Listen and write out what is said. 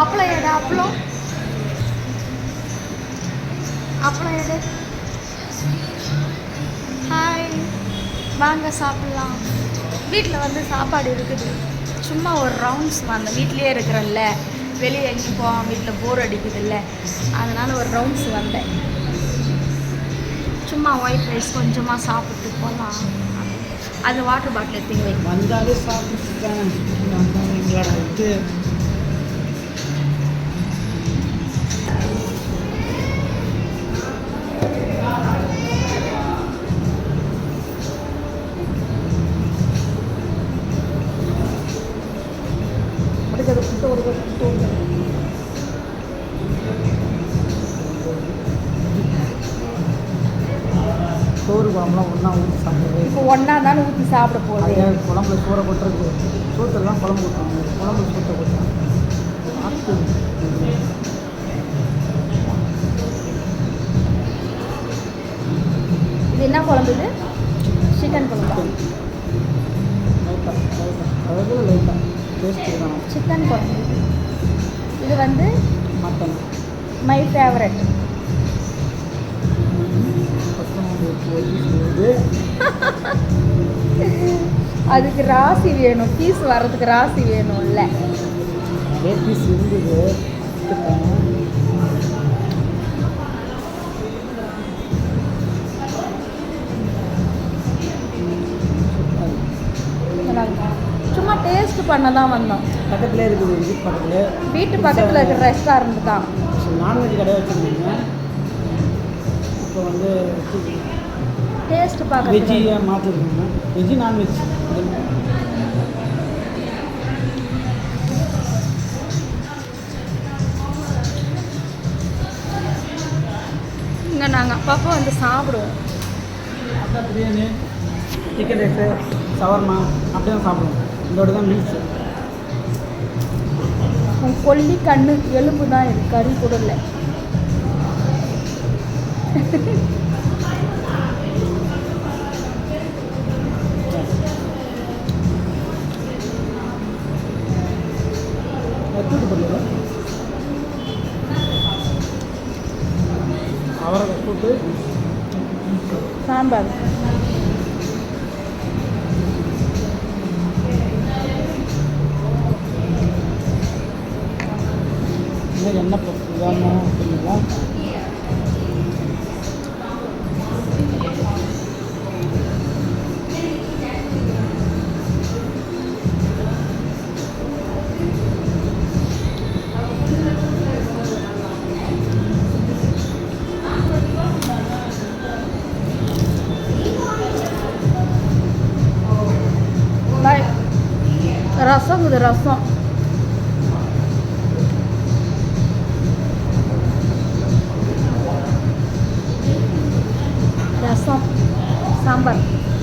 அப்பளம் எடு அப்பளம். அப்பளம் எடு. ஹாய் வாங்க சாப்பிட்லாம். வீட்டில் வந்து சாப்பாடு இருக்குது. சும்மா ஒரு ரவுண்ட்ஸ் வந்தேன் வீட்லேயே இருக்கிறல்ல வெளியே எங்கேயும் போவோம் வீட்டில் போர் அடிக்குதுல்ல. அதனால் ஒரு ரவுண்ட்ஸ் வந்தேன். சும்மா ஒயிட் ரைஸ் கொஞ்சமாக சாப்பிட்டு போகலாம் அது வாட்டர் பாட்டில் எடுத்து வை வந்தாலே சாப்பிட்டு சோறு குழம்புலாம் ஒன்றா ஊற்றி சாப்பிடுறது. இப்போ ஒன்றா தானே ஊற்றி சாப்பிட போகுது. குழம்புல சோறை கொட்டுறது தான் குழம்பு கொட்டுவாங்க குழம்புல சோத்தை கொட்டுவாங்க ஆத்து இது என்ன குழம்பு இது? சிக்கன் குழம்பு? லைட்டாக லைட்டாக அதாவது லைட்டாக சிக்கன் குழம்பு இது வந்து மட்டன் மை ஃபேவரட் அதுக்கு ராசி வேணும். பீஸ் வர்றதுக்கு ராசி வேணும்ல. பீஸ் இருந்தது. எடுத்துட்டேன். சும்மா டேஸ்ட் பண்ண தான் வந்தோம். பக்கத்துலேயே இருக்குது வீட்டு பக்கத்துல. வீட்டு பக்கத்தில் இருக்கிற ரெஸ்டாரண்ட் தான். நான்வெஜ் கடை வச்சுருந்தீங்க. இப்போ வந்து டேஸ்ட் பார்க்க வெஜ்ஜியை மாற்றிருக்காங்க வெஜ்ஜி நான்வெஜ் இங்கே நாங்கள் அப்பப்போ வந்து சாப்பிடுவோம். பிரியாணி சிக்கன் ரைஸு சவர்மா அப்படியே சாப்பிடுவோம். இதோட தான் மீல்ஸு கொல்லி கண்ணு எலும்பு தான் இது கறி கூட இல்லை கூட்டு பண்ணல அவரை கூட்டு சாம்பார். ரசம் இது ரசம் 三本。